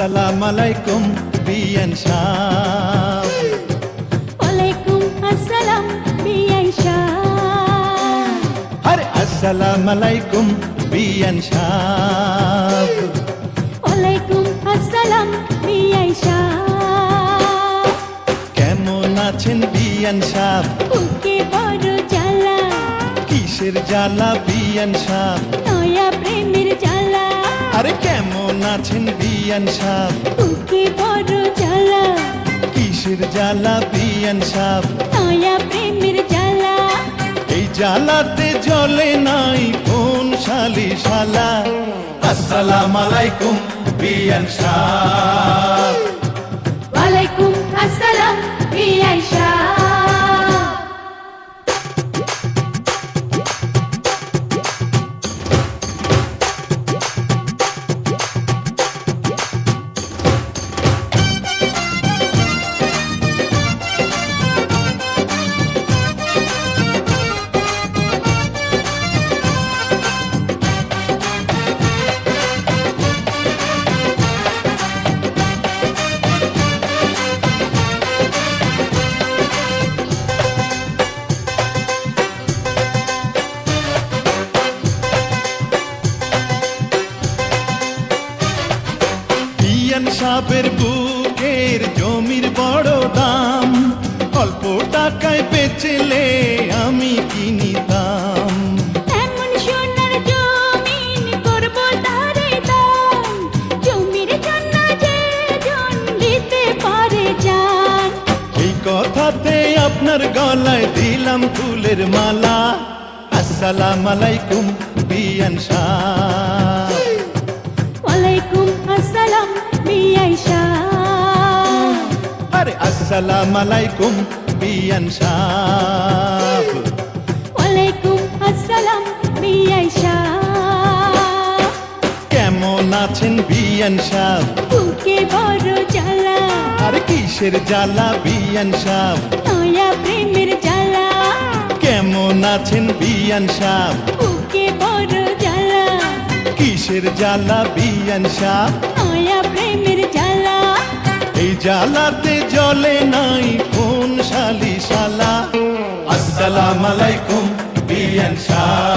আলাইকুম বিয়ান সাহ। ওয়ালাইকুম আসসালাম বিআই সাহ। আরে আসসালাম আলাইকুম বিয়ান সাহ। ওয়ালাইকুম আসসালাম বিআই সাহ। কেমন আছেন বিয়ান সাহ? বুকে বড় জ্বালা। কিসের জ্বালা বিয়ান সাহ? নয়া প্রেমের জ্বালা। আরে কেমন আছেন বিয়ান সাহ? বুকে বড় জ্বালা। কিসের জ্বালা বিয়ান সাহ? নয়া প্রেমের জ্বালা। এই জ্বালাতে জলে নাই কোন শালি শালা আসসালাম আলাইকুম বিয়ান সাহ। সাহেবের বুকের জমির বড় দাম। অল্প টাকায় বেচলে আমি কিনিতাম। কথাতে আপনার গলায় দিলাম ফুলের মালা। আসসালাম আলাইকুম বিয়ান ওয়ালাইকুম আসসালাম বিআই সাহ আরে আসসালাম আলাইকুম বিয়ান সাহ ওয়ালাইকুম আসসালাম বিআই সাহ কেমন আছেন বিয়ান সাহ বুকে বড় জ্বালা। আর কিসের জ্বালা বিয়ান সাহ নয়া প্রেমের জ্বালা। কেমন আছেন বিয়ান সাহ বুকে বড় জ্বালা। কিসের জ্বালা বিয়ান সাহ প্রেমের জ্বালা। এই জ্বালাতে জলে নাই কোন শালি শালা আসসালাম আলাইকুম বিয়ান সাহ